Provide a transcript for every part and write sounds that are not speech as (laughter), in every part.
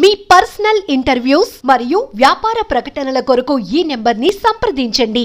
మీ personal interviews మరియు వ్యాపార ప్రకటనల కొరకు ఈ నెంబర్ని సంప్రదించండి.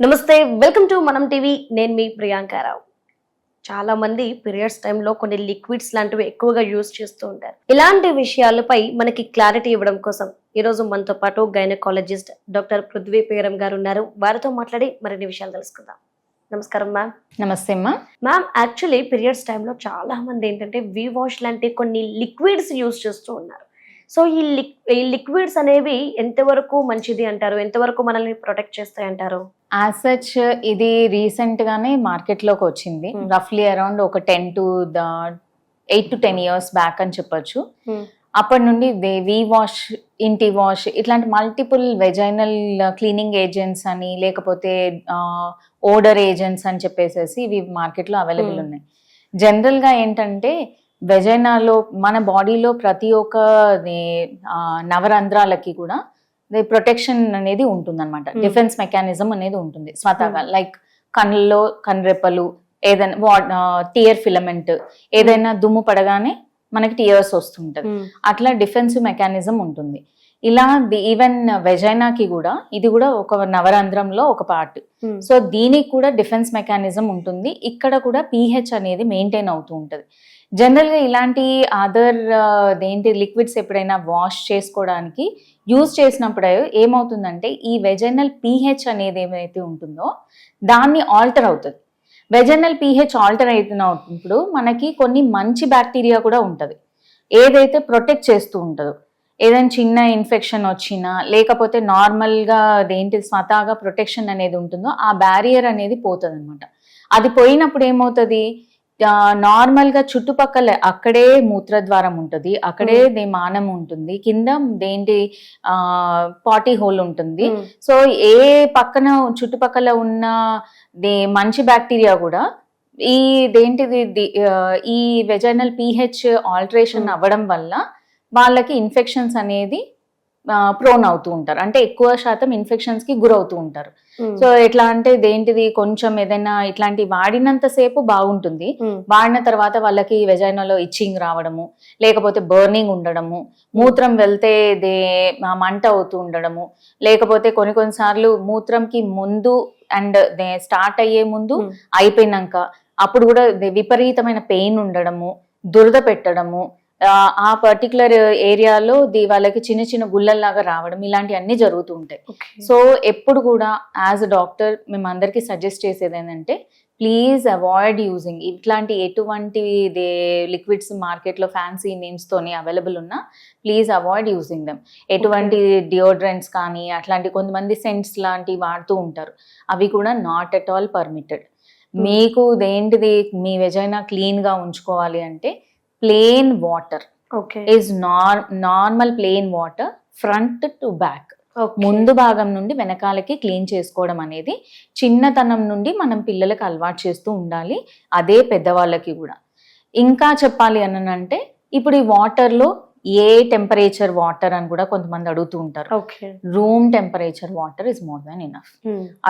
నమస్తే వెల్కమ్ టు మనం టీవీ. నేను మీ ప్రియాంకారావు చాలా మంది పీరియడ్స్ టైంలో కొన్ని లిక్విడ్స్ లాంటివి ఎక్కువగా యూజ్ చేస్తూ ఉంటారు. ఇలాంటి విషయాలపై మనకి క్లారిటీ ఇవ్వడం కోసం ఈ రోజు మనతో పాటు గైనకాలజిస్ట్ డాక్టర్ పృథ్వీ పేరం గారు ఉన్నారు. వారితో మాట్లాడి మరిన్ని విషయాలు తెలుసుకుందాం. నమస్కారం మ్యామ్ నమస్తే అమ్మా మ్యామ్ యాక్చువల్లీ పీరియడ్స్ టైంలో చాలా మంది ఏంటంటే వి వాష్ లాంటి కొన్ని లిక్విడ్స్ యూజ్ చేస్తూ ఉన్నారు. సో ఈ లిక్ ఈ లిక్విడ్స్ అనేవి ఎంతవరకు మంచిది అంటారు? ఎంతవరకు మనల్ని ప్రొటెక్ట్ చేస్తాయి అంటారు? యాజ్ సచ్ ఇది రీసెంట్ గానే మార్కెట్లోకి వచ్చింది. Hmm. రఫ్లీ అరౌండ్ ఒక ten to the eight to ten years back అని చెప్పొచ్చు. అప్పటి నుండి వి వాష్ ఇంటి వాష్ ఇట్లాంటి మల్టిపుల్ వెజైనల్ క్లీనింగ్ ఏజెంట్స్ అని లేకపోతే ఓడర్ ఏజెంట్స్ అని చెప్పేసేసి ఇవి మార్కెట్లో అవైలబుల్ Hmm. ఉన్నాయి జనరల్గా ఏంటంటే వెజైనాలో మన బాడీలో ప్రతి ఒక్క నవరంధ్రాలకి కూడా ప్రొటెక్షన్ అనేది ఉంటుంది అనమాట Hmm. డిఫెన్స్ మెకానిజం అనేది ఉంటుంది స్వతహాగా లైక్ కళ్ళలో కన్రెప్పలు ఏదైనా టియర్ ఫిలమెంట్ ఏదైనా దుమ్ము పడగానే మనకి టియర్స్ వస్తుంటది. అట్లా డిఫెన్సివ్ మెకానిజం ఉంటుంది. ఇలా ఈవెన్ వెజైనాకి కూడా ఇది కూడా ఒక నవరంధ్రంలో ఒక పార్ట్ సో దీనికి కూడా డిఫెన్స్ మెకానిజం ఉంటుంది. ఇక్కడ కూడా పీహెచ్ అనేది మెయింటైన్ అవుతూ ఉంటుంది. జనరల్గా ఇలాంటి అదర్ ఏంటి లిక్విడ్స్ ఎప్పుడైనా వాష్ చేసుకోవడానికి యూజ్ చేసినప్పుడు ఏమవుతుందంటే ఈ వెజైనల్ పీహెచ్ అనేది ఏమైతే ఉంటుందో దాన్ని ఆల్టర్ అవుతుంది. వెజనల్ పీహెచ్ ఆల్టర్ అవుతున్నప్పుడు మనకి కొన్ని మంచి బ్యాక్టీరియా కూడా ఉంటుంది. ఏదైతే ప్రొటెక్ట్ చేస్తూ ఉంటుందో ఏదైనా చిన్న ఇన్ఫెక్షన్ వచ్చినా లేకపోతే నార్మల్గా అదేంటి స్వతహాగా ప్రొటెక్షన్ అనేది ఉంటుందో ఆ బ్యారియర్ అనేది పోతుంది అనమాట అది పోయినప్పుడు ఏమవుతుంది? ఆ, నార్మల్గా చుట్టుపక్కల అక్కడే మూత్రద్వారం ఉంటుంది. అక్కడే దే మానం ఉంటుంది. కింద దేంటి ఆ పాటీ హోల్ ఉంటుంది. సో ఏ పక్కన చుట్టుపక్కల ఉన్న దే మంచి బ్యాక్టీరియా కూడా ఈ దేంటిది ఈ వెజైనల్ పీహెచ్ ఆల్టరేషన్. అవ్వడం వల్ల వాళ్ళకి ఇన్ఫెక్షన్స్ అనేది ప్రోన్ అవుతూ ఉంటారు. అంటే ఎక్కువ శాతం ఇన్ఫెక్షన్స్కి గురవుతూ ఉంటారు. సో ఎట్లా అంటే దేంటిది కొంచెం ఏదైనా ఇట్లాంటి వాడినంత సేపు బాగుంటుంది. వాడిన తర్వాత వాళ్ళకి వెజైనాలో ఇచ్చింగ్ రావడము లేకపోతే బర్నింగ్ ఉండడము మూత్రం వెళ్తే దే మంట అవుతూ ఉండడము లేకపోతే కొన్ని కొన్నిసార్లు మూత్రంకి ముందు అండ్ స్టార్ట్ అయ్యే ముందు Hmm. అయిపోయినాక అప్పుడు కూడా విపరీతమైన పెయిన్ ఉండడము దురద పెట్టడము ఆ, పర్టికులర్ ఏరియాలో ది వాళ్ళకి చిన్న చిన్న గుళ్ళల్లాగా రావడం ఇలాంటివన్నీ జరుగుతూ ఉంటాయి. సో ఎప్పుడు కూడా యాజ్ అ డాక్టర్ మేము అందరికీ సజెస్ట్ చేసేది ఏంటంటే ప్లీజ్ అవాయిడ్ యూజింగ్ ఇట్లాంటి ఎటువంటి దే లిక్విడ్స్ మార్కెట్లో ఫ్యాన్సీ నేమ్స్తోని అవైలబుల్ ఉన్నా ప్లీజ్ అవాయిడ్ యూజింగ్ దెమ్ ఎటువంటి డియోడ్రెంట్స్ కానీ అట్లాంటి కొంతమంది సెంట్స్ లాంటివి వాడుతూ ఉంటారు. అవి కూడా నాట్ ఎట్ ఆల్ పర్మిటెడ్ మీకు దేంటిది మీ వెజైనా క్లీన్గా ఉంచుకోవాలి అంటే plain water okay is nor normal plain water front to back ముందు భాగం నుండి వెనకాలకి క్లీన్ చేసుకోవడం అనేది చిన్నతనం నుండి మనం పిల్లలకు అలవాటు చేస్తూ ఉండాలి. అదే పెద్దవాళ్ళకి కూడా. ఇంకా చెప్పాలి అని అంటే ఇప్పుడు ఈ వాటర్లో ఏ టెంపరేచర్ వాటర్ అని కూడా కొంతమంది అడుగుతూ ఉంటారు. Room temperature water is more than enough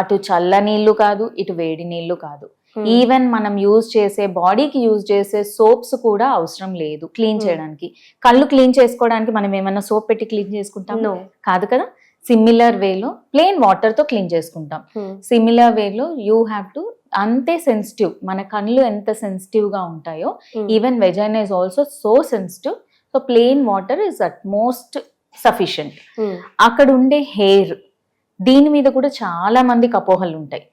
అటు చల్ల నీళ్ళు కాదు ఇటు వేడి నీళ్ళు కాదు. ఈవెన్ మనం యూజ్ చేసే బాడీకి యూజ్ చేసే సోప్స్ కూడా అవసరం లేదు క్లీన్ Hmm. చేయడానికి. కళ్ళు క్లీన్ చేసుకోవడానికి మనం ఏమైనా సోప్ పెట్టి క్లీన్ చేసుకుంటాం? కాదు కదా? సిమిలర్ వేలో ప్లెయిన్ వాటర్తో క్లీన్ చేసుకుంటాం. సిమిలర్ వేలో యూ హ్యావ్ టు అంతే సెన్సిటివ్ మన కళ్ళు ఎంత సెన్సిటివ్గా ఉంటాయో even vagina is also so sensitive so plain water is at most sufficient అక్కడ ఉండే హెయిర్ దీని మీద కూడా చాలా మందికి అపోహలు ఉంటాయి.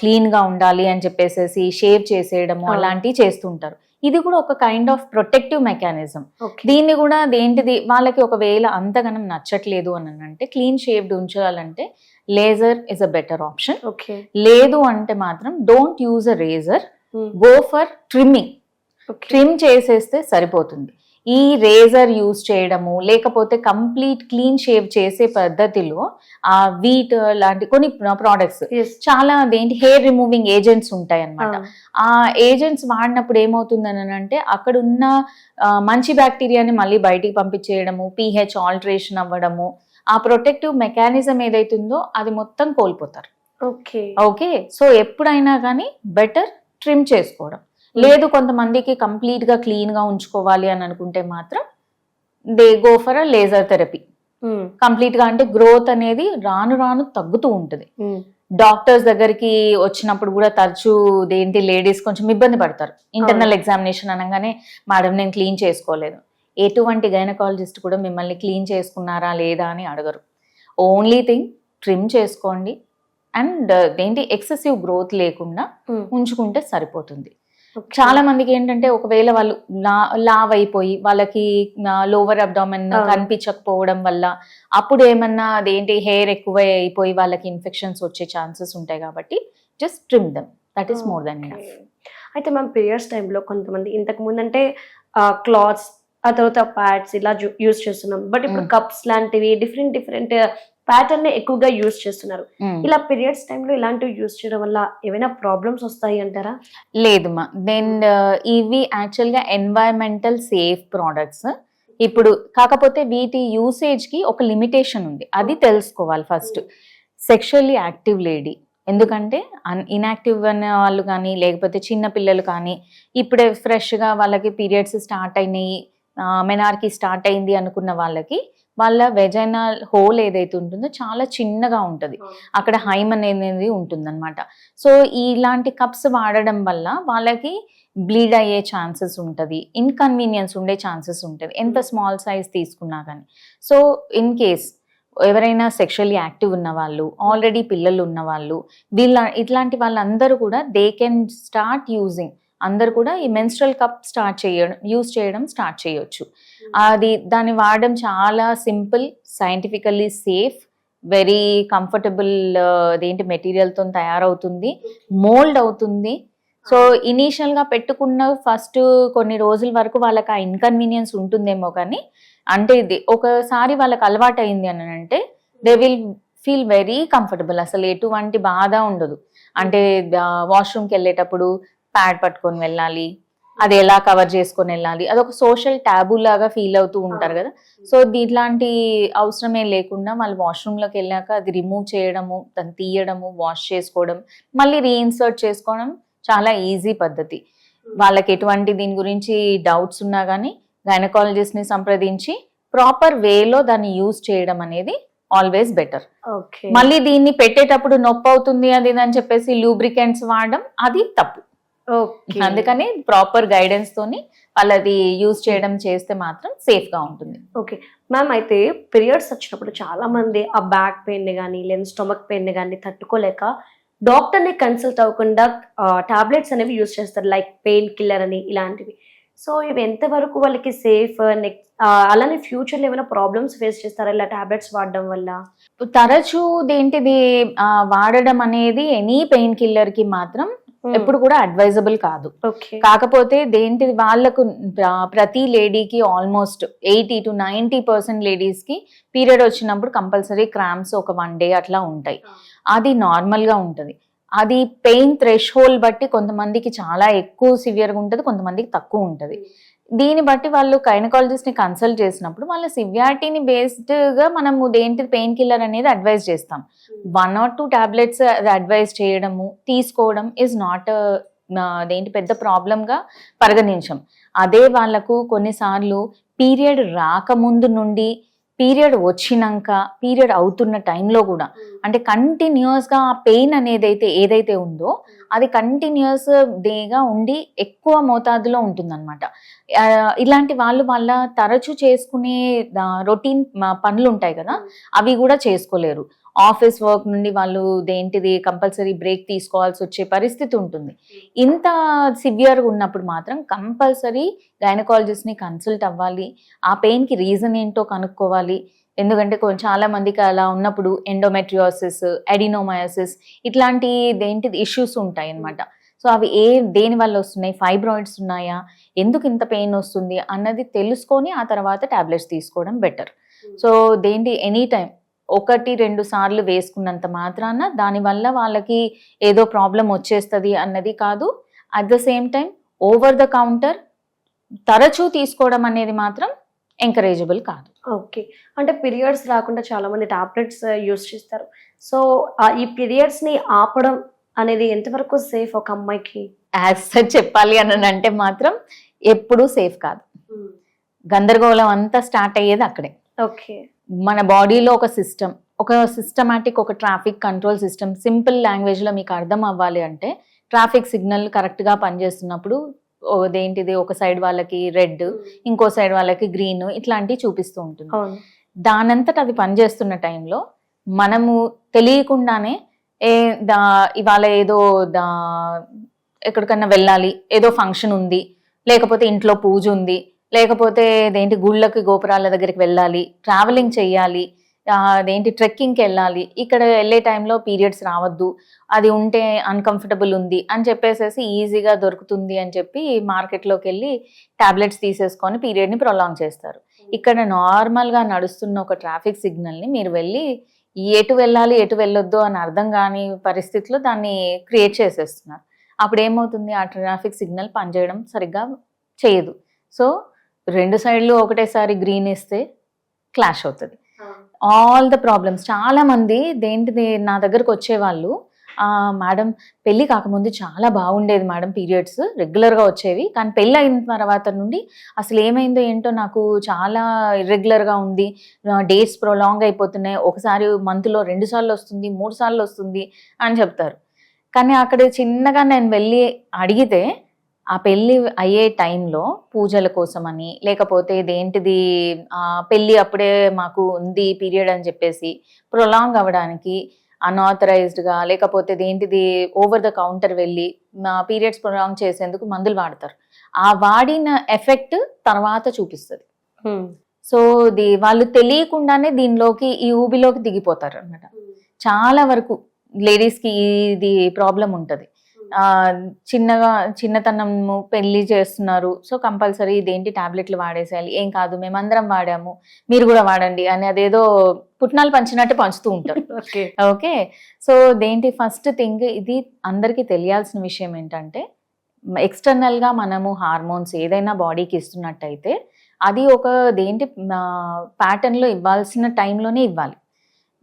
క్లీన్గా ఉండాలి అని చెప్పేసి షేవ్ చేసేయడము. అలాంటివి చేస్తుంటారు. ఇది కూడా ఒక కైండ్ ఆఫ్ ప్రొటెక్టివ్ మెకానిజం దీన్ని కూడా అదేంటిది వాళ్ళకి ఒకవేళ అంతగానం నచ్చట్లేదు అని అంటే క్లీన్ షేప్డ్ ఉంచాలంటే laser is a better option okay లేదు అంటే మాత్రం don't use a razor go for trimming trim చేసేస్తే సరిపోతుంది. ఈ రేజర్ యూజ్ చేయడము లేకపోతే కంప్లీట్ క్లీన్ షేవ్ చేసే పద్ధతిలో ఆ వీట్ లాంటి కొన్ని ప్రోడక్ట్స్ చాలా అదేంటి హెయిర్ రిమూవింగ్ ఏజెంట్స్ ఉంటాయి అన్నమాట ఆ ఏజెంట్స్ వాడినప్పుడు ఏమవుతుందని అంటే అక్కడ ఉన్న మంచి బ్యాక్టీరియాని మళ్ళీ బయటికి పంపించేయడము పీహెచ్ ఆల్టరేషన్ అవ్వడము ఆ ప్రొటెక్టివ్ మెకానిజం ఏదైతుందో అది మొత్తం కోల్పోతారు. ఓకే. ఓకే? సో ఎప్పుడైనా కానీ బెటర్ ట్రిమ్ చేసుకోవడం. లేదు కొంతమందికి కంప్లీట్గా క్లీన్గా ఉంచుకోవాలి అని అనుకుంటే మాత్రం they go for a laser therapy కంప్లీట్గా అంటే గ్రోత్ అనేది రాను రాను తగ్గుతూ ఉంటుంది. డాక్టర్స్ దగ్గరికి వచ్చినప్పుడు కూడా తరచూ దేంటి లేడీస్ కొంచెం ఇబ్బంది పడతారు. ఇంటర్నల్ ఎగ్జామినేషన్ అనగానే మేడం నేను క్లీన్ చేసుకోలేదు. ఎటువంటి గైనకాలజిస్ట్ కూడా మిమ్మల్ని క్లీన్ చేసుకున్నారా లేదా అని అడగరు. ఓన్లీ థింగ్ ట్రిమ్ చేసుకోండి. అండ్ దేంటి ఎక్సెసివ్ గ్రోత్ లేకుండా ఉమ్. ఉంచుకుంటే సరిపోతుంది. చాలా మందికి ఏంటంటే ఒకవేళ వాళ్ళు లా- లావ్ అయిపోయి వాళ్ళకి లోవర్ అబ్డామెన్. కనిపించకపోవడం వల్ల అప్పుడు ఏమన్నా అదేంటి హెయిర్ ఎక్కువ అయిపోయి వాళ్ళకి ఇన్ఫెక్షన్స్ వచ్చే ఛాన్సెస్ ఉంటాయి కాబట్టి just trim them that is more then Okay. అయితే మ్యామ్ పీరియడ్స్ టైంలో కొంతమంది ఇంతకు ముందు అంటే క్లాత్స్ ఆ తర్వాత ప్యాడ్స్ ఇలా యూజ్ చేస్తున్నాం బట్ ఇప్పుడు. కప్స్ లాంటివి డిఫరెంట్ డిఫరెంట్ ప్యాటర్న్ ఎక్కువగా యూజ్ చేస్తున్నారు. ఇలా పీరియడ్స్ టైంలో ఇలాంటివి యూజ్ చేయడం వల్ల ఏమైనా ప్రాబ్లమ్స్ వస్తాయి అంటారా? లేదు మా దెన్ ఇవి యాక్చువల్గా ఎన్వైరన్మెంటల్ సేఫ్ ప్రోడక్ట్స్ ఇప్పుడు కాకపోతే వీటి యూసేజ్కి ఒక లిమిటేషన్ ఉంది. అది తెలుసుకోవాలి ఫస్ట్ సెక్షువల్లీ యాక్టివ్ లేడీ ఎందుకంటే అన్ ఇన్యాక్టివ్ అనే వాళ్ళు కానీ లేకపోతే చిన్న పిల్లలు కానీ ఇప్పుడే ఫ్రెష్గా వాళ్ళకి పీరియడ్స్ స్టార్ట్ అయినాయి. మెనార్కి స్టార్ట్ అయింది అనుకున్న వాళ్ళకి వాళ్ళ వెజైనల్ హోల్ ఏదైతే ఉంటుందో చాలా చిన్నగా ఉంటుంది. అక్కడ హైమ్ అనేది ఉంటుందన్నమాట. సో ఇలాంటి కప్స్ వాడడం వల్ల వాళ్ళకి బ్లీడ్ అయ్యే ఛాన్సెస్ ఉంటుంది. ఇన్కన్వీనియన్స్ ఉండే ఛాన్సెస్ ఉంటుంది. ఎంత స్మాల్ సైజ్ తీసుకున్నా కానీ సో ఇన్ కేస్ ఎవరైనా సెక్షువల్లీ యాక్టివ్ ఉన్న వాళ్ళు ఆల్రెడీ పిల్లలు ఉన్న వాళ్ళు వీళ్ళ ఇట్లాంటి వాళ్ళందరూ కూడా దే కెన్ స్టార్ట్ యూజింగ్ అందరు కూడా ఈ మెన్స్ట్రల్ కప్ స్టార్ట్ చేయడం యూజ్ చేయడం స్టార్ట్ చేయొచ్చు. అది దాన్ని వాడడం చాలా simple scientifically safe very comfortable అదేంటి మెటీరియల్తో తయారవుతుంది మోల్డ్ అవుతుంది. సో ఇనీషియల్గా పెట్టుకున్న ఫస్ట్ కొన్ని రోజుల వరకు వాళ్ళకి ఆ ఇన్కన్వీనియన్స్ ఉంటుందేమో కానీ అంటే ఇది ఒకసారి వాళ్ళకి అలవాటు అయింది అని అంటే they will feel very comfortable అసలు ఎటువంటి బాధ ఉండదు. అంటే వాష్రూమ్కి వెళ్ళేటప్పుడు ప్యాడ్ పట్టుకొని వెళ్ళాలి అది ఎలా కవర్ చేసుకొని వెళ్ళాలి అదొక సోషల్ ట్యాబు లాగా ఫీల్ అవుతూ ఉంటారు కదా. సో ఇట్లాంటి అవసరమే లేకుండా వాళ్ళు వాష్రూమ్లోకి వెళ్ళాక అది రిమూవ్ చేయడము దాన్ని తీయడము వాష్ చేసుకోవడం మళ్ళీ రీఇన్సర్ట్ చేసుకోవడం చాలా ఈజీ పద్ధతి. వాళ్ళకి ఎటువంటి దీని గురించి డౌట్స్ ఉన్నా కానీ గైనకాలజిస్ట్ని సంప్రదించి ప్రాపర్ వేలో దాన్ని యూజ్ చేయడం అనేది ఆల్వేస్ బెటర్ ఓకే. మళ్ళీ దీన్ని పెట్టేటప్పుడు నొప్పి అవుతుంది అది అని చెప్పేసి లూబ్రికెంట్స్ వాడడం అది తప్పు. అందుకని ప్రాపర్ గైడెన్స్ తోని వాళ్ళది యూజ్ చేయడం చేస్తే మాత్రం సేఫ్గా ఉంటుంది. ఓకే. మ్యామ్ అయితే పీరియడ్స్ వచ్చినప్పుడు చాలా మంది ఆ బ్యాక్ పెయిన్ కానీ లేదా స్టొమక్ పెయిన్ కానీ తట్టుకోలేక డాక్టర్ని కన్సల్ట్ అవ్వకుండా టాబ్లెట్స్ అనేవి యూజ్ చేస్తారు లైక్ పెయిన్ కిల్లర్ అని ఇలాంటివి. సో ఇవి ఎంతవరకు వాళ్ళకి సేఫ్ నెక్స్ట్ అలానే ఫ్యూచర్లో ఏమైనా ప్రాబ్లమ్స్ ఫేస్ చేస్తారా? ఇలా టాబ్లెట్స్ వాడడం వల్ల? తరచూ దేంటిది వాడడం అనేది ఎనీ పెయిన్ కిల్లర్కి మాత్రం ఎప్పుడు కూడా అడ్వైజబుల్ కాదు. కాకపోతే దేంటి వాళ్ళకు ప్ర- ప్రతి లేడీకి almost eighty to ninety percent లేడీస్కి పీరియడ్ వచ్చినప్పుడు కంపల్సరీ క్రామ్స్ ఒక వన్ డే అట్లా ఉంటాయి. అది నార్మల్గా ఉంటుంది. అది పెయిన్ థ్రెష్ హోల్ బట్టి కొంతమందికి చాలా ఎక్కువ సివియర్గా ఉంటుంది కొంతమందికి తక్కువ ఉంటుంది. దీన్ని బట్టి వాళ్ళు కైనకాలజిస్ట్ని కన్సల్ట్ చేసినప్పుడు వాళ్ళ సివియారిటీని బేస్డ్గా మనము దేంటి పెయిన్ కిల్లర్ అనేది అడ్వైజ్ చేస్తాం. One or two tablets advise చేయడము తీసుకోవడం ఈజ్ uh, నాట్ అదేంటి పెద్ద ప్రాబ్లంగా పరిగణించాం పరిగణించం. అదే వాళ్ళకు కొన్నిసార్లు పీరియడ్ రాకముందు నుండి పీరియడ్ వచ్చినాక పీరియడ్ అవుతున్న టైంలో కూడా అంటే కంటిన్యూస్గా ఆ పెయిన్ అనేది అయితే ఏదైతే ఉందో అది కంటిన్యూస్ డేగా ఉండి ఎక్కువ మోతాదులో ఉంటుందన్నమాట. ఇలాంటి వాళ్ళు వాళ్ళ తరచూ చేసుకునే రొటీన్ పనులు ఉంటాయి కదా అవి కూడా చేసుకోలేరు. ఆఫీస్ వర్క్ నుండి వాళ్ళు దేంటిది కంపల్సరీ బ్రేక్ తీసుకోవాల్సి వచ్చే పరిస్థితి ఉంటుంది. ఇంత సివియర్గా ఉన్నప్పుడు మాత్రం కంపల్సరీ గైనకాలజిస్ట్ని కన్సల్ట్ అవ్వాలి. ఆ పెయిన్కి రీజన్ ఏంటో కనుక్కోవాలి. ఎందుకంటే కొంచెం చాలా మందికి అలా ఉన్నప్పుడు ఎండోమెట్రియోసిస్ ఎడినోమయోసిస్ ఇట్లాంటి దేంటిది ఇష్యూస్ ఉంటాయి అన్నమాట సో అవి ఏ దేని వల్ల వస్తున్నాయి? ఫైబ్రాయిడ్స్ ఉన్నాయా? ఎందుకు ఇంత పెయిన్ వస్తుంది? అన్నది తెలుసుకొని ఆ తర్వాత టాబ్లెట్స్ తీసుకోవడం బెటర్. సో దేంటి ఎనీ టైం ఒకటి రెండు సార్లు వేసుకున్నంత మాత్రాన దానివల్ల వాళ్ళకి ఏదో ప్రాబ్లం వచ్చేస్తుంది అన్నది కాదు. At the same time over the counter తరచూ తీసుకోవడం అనేది మాత్రం ఎంకరేజబుల్ కాదు. ఓకే. అంటే పీరియడ్స్ రాకుండా చాలా మంది టాబ్లెట్స్ యూస్ చేస్తారు. సో ఈ పీరియడ్స్ని ఆపడం అనేది ఎంతవరకు సేఫ్ ఒక అమ్మాయికి? యాజ్ సచ్ చెప్పాలి అని అంటే మాత్రం ఎప్పుడూ సేఫ్ కాదు. గందరగోళం అంతా స్టార్ట్ అయ్యేది అక్కడే. ఓకే. మన బాడీలో ఒక సిస్టమ్ ఒక సిస్టమాటిక్ ఒక ట్రాఫిక్ కంట్రోల్ సిస్టమ్ సింపుల్ లాంగ్వేజ్లో మీకు అర్థం అవ్వాలి అంటే ట్రాఫిక్ సిగ్నల్ కరెక్ట్గా పనిచేస్తున్నప్పుడు అదేంటిది ఒక సైడ్ వాళ్ళకి రెడ్ ఇంకో సైడ్ వాళ్ళకి గ్రీన్ ఇట్లాంటివి చూపిస్తూ ఉంటుంది. దానంతట అది పనిచేస్తున్న టైంలో మనము తెలియకుండానే ఏ దా ఇవాళ ఏదో దా ఎక్కడికన్నా వెళ్ళాలి ఏదో ఫంక్షన్ ఉంది లేకపోతే ఇంట్లో పూజ ఉంది లేకపోతే అదేంటి గుళ్ళకి గోపురాల దగ్గరికి వెళ్ళాలి ట్రావెలింగ్ చెయ్యాలి ఆ, అదేంటి ట్రెక్కింగ్కి వెళ్ళాలి ఇక్కడ వెళ్ళే టైంలో పీరియడ్స్ రావద్దు అది ఉంటే అన్కంఫర్టబుల్ ఉంది అని చెప్పేసేసి ఈజీగా దొరుకుతుంది అని చెప్పి మార్కెట్లోకి వెళ్ళి టాబ్లెట్స్ తీసేసుకొని పీరియడ్ని ప్రొలాంగ్ చేస్తారు. ఇక్కడ నార్మల్గా నడుస్తున్న ఒక ట్రాఫిక్ సిగ్నల్ని మీరు వెళ్ళి ఎటు వెళ్ళాలి ఎటు వెళ్ళొద్దు అని అర్థం కాని పరిస్థితిలో దాన్ని క్రియేట్ చేసేస్తున్నారు. అప్పుడు ఏమవుతుంది? ఆ ట్రాఫిక్ సిగ్నల్ పనిచేయడం సరిగ్గా చేయదు. సో రెండు సైడ్లు ఒకటేసారి గ్రీన్ ఇస్తే క్లాష్ అవుతుంది. ఆల్ ద ప్రాబ్లమ్స్ చాలా మంది దేంటిది నా దగ్గరకు వచ్చేవాళ్ళు "ఆ, మేడం పెళ్ళి కాకముందు చాలా బాగుండేది మేడం పీరియడ్స్ రెగ్యులర్గా వచ్చేవి. కానీ పెళ్ళి అయిన తర్వాత నుండి అసలు ఏమైందో ఏంటో నాకు చాలా ఇర్రెగ్యులర్గా ఉంది. డేట్స్ ప్రొలాంగ్ అయిపోతున్నాయి. ఒకసారి మంత్లో రెండు సార్లు వస్తుంది మూడు సార్లు వస్తుంది అని చెప్తారు. కానీ అక్కడ చిన్నగా నేను వెళ్ళి అడిగితే ఆ పెళ్ళి అయ్యే టైంలో పూజల కోసమని లేకపోతే ఇదేంటిది ఆ, పెళ్ళి అప్పుడే మాకు ఉంది పీరియడ్ అని చెప్పేసి ప్రొలాంగ్ అవ్వడానికి అన్ఆథరైజ్డ్గా లేకపోతే ఇదేంటిది ఓవర్ ద కౌంటర్ వెళ్ళి పీరియడ్స్ ప్రొలాంగ్ చేసేందుకు మందులు వాడతారు. ఆ వాడిన ఎఫెక్ట్ తర్వాత చూపిస్తుంది. సో ది వాళ్ళు తెలియకుండానే దీనిలోకి ఈ ఊబిలోకి దిగిపోతారు అనమాట చాలా వరకు లేడీస్కి ఇది ప్రాబ్లం ఉంటుంది. చిన్నగా చిన్నతనము పెళ్ళి చేస్తున్నారు. సో కంపల్సరీ ఇదేంటి టాబ్లెట్లు వాడేసేయాలి? ఏం కాదు మేమందరం వాడాము. మీరు కూడా వాడండి అని అదేదో పుట్నాలు పంచినట్టు పంచుతూ ఉంటారు. (laughs) ఓకే. ఓకే. సో దేంటి ఫస్ట్ థింగ్ ఇది అందరికీ తెలియాల్సిన విషయం ఏంటంటే ఎక్స్టర్నల్గా మనము హార్మోన్స్ ఏదైనా బాడీకి ఇస్తున్నట్టయితే అది ఒక దేంటి ప్యాటర్న్లో ఇవ్వాల్సిన టైంలోనే ఇవ్వాలి.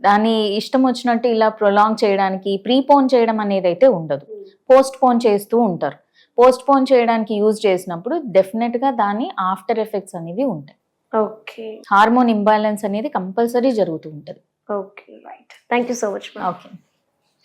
దాని ఇష్టం వచ్చినట్టు ఇలా ప్రొలాంగ్ చేయడానికి ప్రీపోన్ చేయడం అనేది అయితే ఉండదు. పోస్ట్ పోన్ చేస్తూ ఉంటారు. పోస్ట్ పోన్ చేయడానికి యూజ్ చేసినప్పుడు డెఫినెట్గా దాని ఆఫ్టర్ ఎఫెక్ట్స్ అనేవి ఉంటాయి. ఓకే. హార్మోన్ ఇంబ్యాలెన్స్ అనేది కంపల్సరీ జరుగుతూ ఉంటుంది. Okay right. Thank you so much okay.